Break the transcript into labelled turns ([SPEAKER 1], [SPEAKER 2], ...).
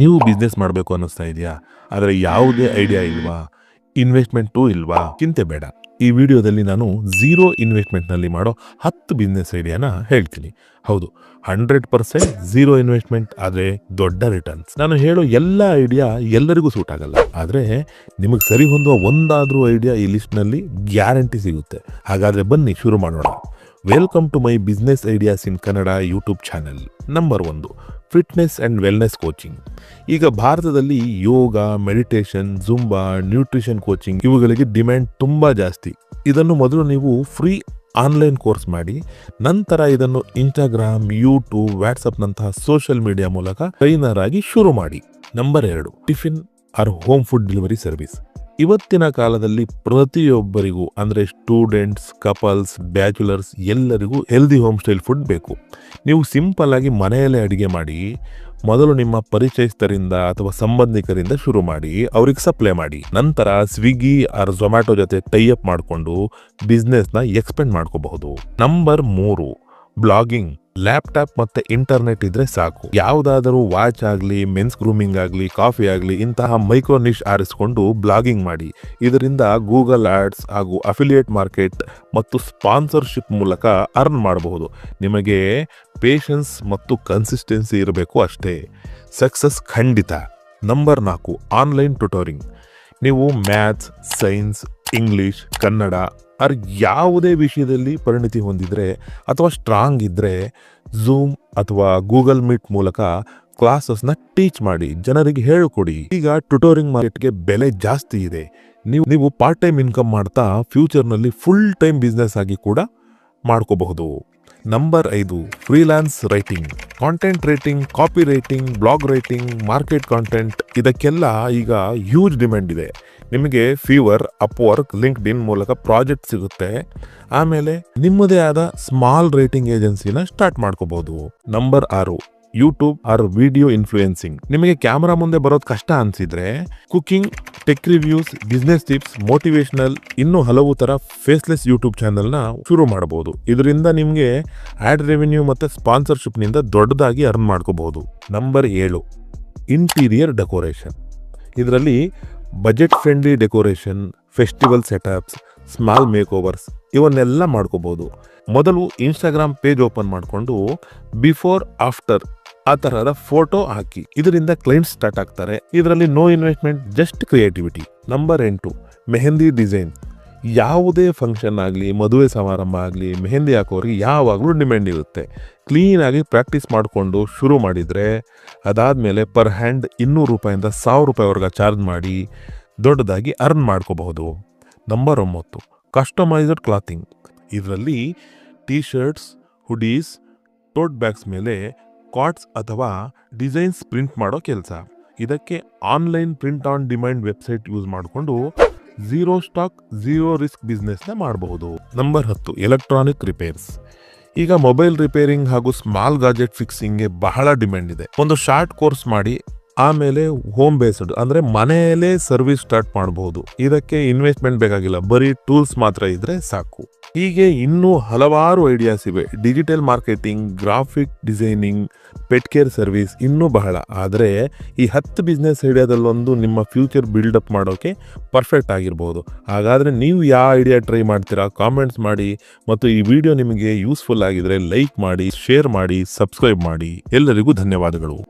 [SPEAKER 1] ನೀವು ಬಿಸ್ನೆಸ್ ಮಾಡಬೇಕು ಅನ್ನಿಸ್ತಾ ಇದೆಯಾ? ಆದರೆ ಯಾವುದೇ ಐಡಿಯಾ ಇಲ್ವಾ? ಇನ್ವೆಸ್ಟ್ಮೆಂಟು ಇಲ್ವಾ? ಚಿಂತೆ ಬೇಡ. ಈ ವಿಡಿಯೋದಲ್ಲಿ ನಾನು ಝೀರೋ ಇನ್ವೆಸ್ಟ್ಮೆಂಟ್ನಲ್ಲಿ ಮಾಡೋ ಹತ್ತು ಬಿಸ್ನೆಸ್ ಐಡಿಯಾನ ಹೇಳ್ತೀನಿ. ಹೌದು ಹಂಡ್ರೆಡ್ ಪರ್ಸೆಂಟ್ ಝೀರೋ ಇನ್ವೆಸ್ಟ್ಮೆಂಟ್ ಆದರೆ ದೊಡ್ಡ ರಿಟರ್ನ್ಸ್ ನಾನು ಹೇಳೋ ಎಲ್ಲ ಐಡಿಯಾ ಎಲ್ಲರಿಗೂ ಸೂಟ್ ಆಗಲ್ಲ. ಆದರೆ ನಿಮಗೆ ಸರಿ ಹೊಂದುವ ಒಂದಾದರೂ ಐಡಿಯಾ ಈ ಲಿಸ್ಟ್ನಲ್ಲಿ ಗ್ಯಾರಂಟಿ ಸಿಗುತ್ತೆ. ಹಾಗಾದರೆ ಬನ್ನಿ, ಶುರು ಮಾಡೋಣ. Welcome to my business ideas in Kannada YouTube channel number ಒಂದು ಫಿಟ್ನೆಸ್ ಆ್ಯಂಡ್ ವೆಲ್ನೆಸ್ ಕೋಚಿಂಗ್. ಈಗ ಭಾರತದಲ್ಲಿ yoga, meditation, Zumba, nutrition coaching ಇವುಗಳಿಗೆ ಡಿಮ್ಯಾಂಡ್ ತುಂಬ ಜಾಸ್ತಿ. ಇದನ್ನು ಮೊದಲು ನೀವು ಫ್ರೀ ಆನ್ಲೈನ್ ಕೋರ್ಸ್ ಮಾಡಿ, ನಂತರ ಇದನ್ನು ಇನ್ಸ್ಟಾಗ್ರಾಮ್, ಯೂಟ್ಯೂಬ್, ವಾಟ್ಸಪ್ನಂತಹ ಸೋಷಿಯಲ್ ಮೀಡಿಯಾ ಮೂಲಕ ಟ್ರೈನರ್ ಆಗಿ ಶುರು ಮಾಡಿ. ನಂಬರ್ ಎರಡು, tiffin or home food delivery service. ಇವತ್ತಿನ ಕಾಲದಲ್ಲಿ ಪ್ರತಿಯೊಬ್ಬರಿಗೂ, ಅಂದರೆ ಸ್ಟೂಡೆಂಟ್ಸ್ ಕಪಲ್ಸ್ ಬ್ಯಾಚುಲರ್ಸ್ ಎಲ್ಲರಿಗೂ ಹೆಲ್ದಿ ಹೋಮ್ ಸ್ಟೈಲ್ ಫುಡ್ ಬೇಕು. ನೀವು ಸಿಂಪಲ್ ಆಗಿ ಮನೆಯಲ್ಲೇ ಅಡುಗೆ ಮಾಡಿ, ಮೊದಲು ನಿಮ್ಮ ಪರಿಚಯಸ್ಥರಿಂದ ಅಥವಾ ಸಂಬಂಧಿಕರಿಂದ ಶುರು ಮಾಡಿ, ಅವ್ರಿಗೆ ಸಪ್ಲೈ ಮಾಡಿ. ನಂತರ ಸ್ವಿಗ್ಗಿ ಆರ್ ಝೊಮ್ಯಾಟೊ ಜೊತೆ ಟೈಅಪ್ ಮಾಡಿಕೊಂಡು ಬಿಸ್ನೆಸ್ನ ಎಕ್ಸ್ಪೆಂಡ್ ಮಾಡ್ಕೋಬಹುದು. ನಂಬರ್ ಮೂರು ಬ್ಲಾಗಿಂಗ್ ಲ್ಯಾಪ್ಟಾಪ್ ಮತ್ತೆ ಇಂಟರ್ನೆಟ್ ಇದ್ರೆ ಸಾಕು. ಯಾವುದಾದರೂ ವಾಚ್ ಆಗಲಿ, ಮೆನ್ಸ್ ಗ್ರೂಮಿಂಗ್ ಆಗಲಿ, ಕಾಫಿ ಆಗಲಿ, ಇಂತಹ ಮೈಕ್ರೋ ನಿಶ್ ಆರಿಸಿಕೊಂಡು ಬ್ಲಾಗಿಂಗ್ ಮಾಡಿ. ಇದರಿಂದ ಗೂಗಲ್ ಆಡ್ಸ್ ಹಾಗೂ ಅಫಿಲಿಯೇಟ್ ಮಾರ್ಕೆಟ್ ಮತ್ತು ಸ್ಪಾನ್ಸರ್ಶಿಪ್ ಮೂಲಕ ಅರ್ನ್ ಮಾಡಬಹುದು. ನಿಮಗೆ ಪೇಷನ್ಸ್ ಮತ್ತು ಕನ್ಸಿಸ್ಟೆನ್ಸಿ ಇರಬೇಕು ಅಷ್ಟೇ. ಸಕ್ಸಸ್ ಖಂಡಿತ. ನಂಬರ್ ನಾಲ್ಕು, ಆನ್ಲೈನ್ ಟ್ಯುಟೋರಿಂಗ್ ನೀವು maths, science, English, Kannada or ಯಾವುದೇ ವಿಷಯದಲ್ಲಿ ಪರಿಣಿತಿ ಹೊಂದಿದರೆ ಅಥವಾ ಸ್ಟ್ರಾಂಗ್ ಇದ್ದರೆ ಝೂಮ್ ಅಥವಾ ಗೂಗಲ್ ಮೀಟ್ ಮೂಲಕ ಕ್ಲಾಸಸ್ನ ಟೀಚ್ ಮಾಡಿ, ಜನರಿಗೆ ಹೇಳಿಕೊಡಿ. ಈಗ ಟ್ಯುಟೋರಿಂಗ್ ಮಾರ್ಕೆಟ್ಗೆ ಬೆಲೆ ಜಾಸ್ತಿ ಇದೆ. ನೀವು ನೀವು ಪಾರ್ಟ್ ಟೈಮ್ ಇನ್ಕಮ್ ಮಾಡ್ತಾ ಫ್ಯೂಚರ್ನಲ್ಲಿ ಫುಲ್ ಟೈಮ್ ಬಿಸ್ನೆಸ್ ಆಗಿ ಕೂಡ ಮಾಡ್ಕೋಬಹುದು. ನಂಬರ್ ಐದು freelance writing content writing copy writing blog writing market content ಇದಕ್ಕೆಲ್ಲ ಈಗ ಹ್ಯೂಜ್ ಡಿಮ್ಯಾಂಡ್ ಇದೆ. ನಿಮಗೆ ಫೀವರ್ ಅಪ್ವರ್ಕ್ ಲಿಂಕ್ಡ್ ಇನ್ ಮೂಲಕ ಪ್ರಾಜೆಕ್ಟ್ ಸಿಗುತ್ತೆ. ಆಮೇಲೆ ನಿಮ್ಮದೇ ಆದ ಸ್ಮಾಲ್ ರೇಟಿಂಗ್ ಏಜೆನ್ಸಿನ ಸ್ಟಾರ್ಟ್ ಮಾಡ್ಕೋಬಹುದು ನಂಬರ್ ಆರು ಯೂಟ್ಯೂಬ್ ಆರ್ ವಿಡಿಯೋ ಇನ್ಫ್ಲೂಯೆನ್ಸಿಂಗ್ ನಿಮಗೆ ಕ್ಯಾಮ್ರಾ ಮುಂದೆ ಬರೋದು ಕಷ್ಟ ಅನ್ಸಿದ್ರೆ cooking tech reviews business tips motivational ಇನ್ನೂ ಹಲವು ತರ ಫೇಸ್ಲೆಸ್ ಯೂಟ್ಯೂಬ್ ಚಾನೆಲ್ನ ಶುರು ಮಾಡಬಹುದು ಇದರಿಂದ ನಿಮಗೆ ಆಡ್ ರೆವೆನ್ಯೂ ಮತ್ತೆ ಸ್ಪಾನ್ಸರ್ಶಿಪ್ನಿಂದ ದೊಡ್ಡದಾಗಿ ಅರ್ನ್ ಮಾಡ್ಕೋಬಹುದು ನಂಬರ್ ಏಳು ಇಂಟೀರಿಯರ್ ಡೆಕೋರೇಷನ್ ಇದರಲ್ಲಿ budget friendly decoration festival setups small makeovers ಇವನ್ನೆಲ್ಲ ಮಾಡ್ಕೋಬೋದು. ಮೊದಲು ಇನ್ಸ್ಟಾಗ್ರಾಮ್ ಪೇಜ್ ಓಪನ್ ಮಾಡಿಕೊಂಡು ಬಿಫೋರ್ ಆಫ್ಟರ್ ಆ ತರಹದ ಫೋಟೋ ಹಾಕಿ. ಇದರಿಂದ ಕ್ಲೈಂಟ್ ಸ್ಟಾರ್ಟ್ ಆಗ್ತಾರೆ. ಇದರಲ್ಲಿ no investment just creativity number ಎಂಟು, ಮೆಹಂದಿ ಡಿಸೈನ್ ಯಾವುದೇ ಫಂಕ್ಷನ್ ಆಗಲಿ, ಮದುವೆ ಸಮಾರಂಭ ಆಗಲಿ, ಮೆಹಂದಿ ಹಾಕೋರಿಗೆ ಯಾವಾಗಲೂ ಡಿಮ್ಯಾಂಡ್ ಇರುತ್ತೆ. ಕ್ಲೀನಾಗಿ ಪ್ರಾಕ್ಟೀಸ್ ಮಾಡಿಕೊಂಡು ಶುರು ಮಾಡಿದರೆ ಅದಾದಮೇಲೆ ಪರ್ ಹ್ಯಾಂಡ್ ಇನ್ನೂರು ರೂಪಾಯಿಂದ ಸಾವಿರ ರೂಪಾಯಿವರೆಗೆ ಚಾರ್ಜ್ ಮಾಡಿ ದೊಡ್ಡದಾಗಿ ಅರ್ನ್ ಮಾಡ್ಕೋಬಹುದು. ನಂಬರ್ ಒಂಬತ್ತು ಕಸ್ಟಮೈಸ್ಡ್ ಕ್ಲಾತಿಂಗ್ ಇದರಲ್ಲಿ T shirts hoodies tote bags ಮೇಲೆ ಕಾಟ್ಸ್ ಅಥವಾ ಡಿಸೈನ್ಸ್ ಪ್ರಿಂಟ್ ಮಾಡೋ ಕೆಲಸ. ಇದಕ್ಕೆ online print on demand website use ಮಾಡಿಕೊಂಡು ಝೀರೋ ಸ್ಟಾಕ್ ಝೀರೋ ರಿಸ್ಕ್ ಬಿಸ್ನೆಸ್ನ ಮಾಡಬಹುದು. ನಂಬರ್ ಹತ್ತು ಎಲೆಕ್ಟ್ರಾನಿಕ್ ರಿಪೇರ್ಸ್ ಈಗ ಮೊಬೈಲ್ ರಿಪೇರಿಂಗ್ ಹಾಗೂ ಸ್ಮಾಲ್ ಗಾಜೆಟ್ ಫಿಕ್ಸಿಂಗ್ಗೆ ಬಹಳ ಡಿಮ್ಯಾಂಡ್ ಇದೆ. ಒಂದು ಶಾರ್ಟ್ ಕೋರ್ಸ್ ಮಾಡಿ ಆಮೇಲೆ ಹೋಮ್ ಬೇಸ್ಡ್ ಅಂದ್ರೆ ಮನೆಯಲ್ಲೇ ಸರ್ವಿಸ್ ಸ್ಟಾರ್ಟ್ ಮಾಡಬಹುದು ಇದಕ್ಕೆ ಇನ್ವೆಸ್ಟ್ಮೆಂಟ್ ಬೇಕಾಗಿಲ್ಲ. ಬರೀ ಟೂಲ್ಸ್ ಮಾತ್ರ ಇದ್ರೆ ಸಾಕು. ಹೀಗೆ ಇನ್ನೂ ಹಲವಾರು ಐಡಿಯಾಸ್ ಇವೆ. Digital marketing graphic designing pet care service ಇನ್ನೂ ಬಹಳ. ಆದರೆ ಈ ಹತ್ತು ಬಿಸ್ನೆಸ್ ಐಡಿಯಾದಲ್ಲೊಂದು ನಿಮ್ಮ ಫ್ಯೂಚರ್ ಬಿಲ್ಡಪ್ ಮಾಡೋಕೆ ಪರ್ಫೆಕ್ಟ್ ಆಗಿರ್ಬೋದು. ಹಾಗಾದರೆ ನೀವು ಯಾವ ಐಡಿಯಾ ಟ್ರೈ ಮಾಡ್ತೀರಾ ಕಾಮೆಂಟ್ಸ್ ಮಾಡಿ. ಮತ್ತು ಈ ವಿಡಿಯೋ ನಿಮಗೆ ಯೂಸ್ಫುಲ್ ಆಗಿದ್ರೆ ಲೈಕ್ ಮಾಡಿ ಶೇರ್ ಮಾಡಿ ಸಬ್ಸ್ಕ್ರೈಬ್ ಮಾಡಿ. ಎಲ್ಲರಿಗೂ ಧನ್ಯವಾದಗಳು.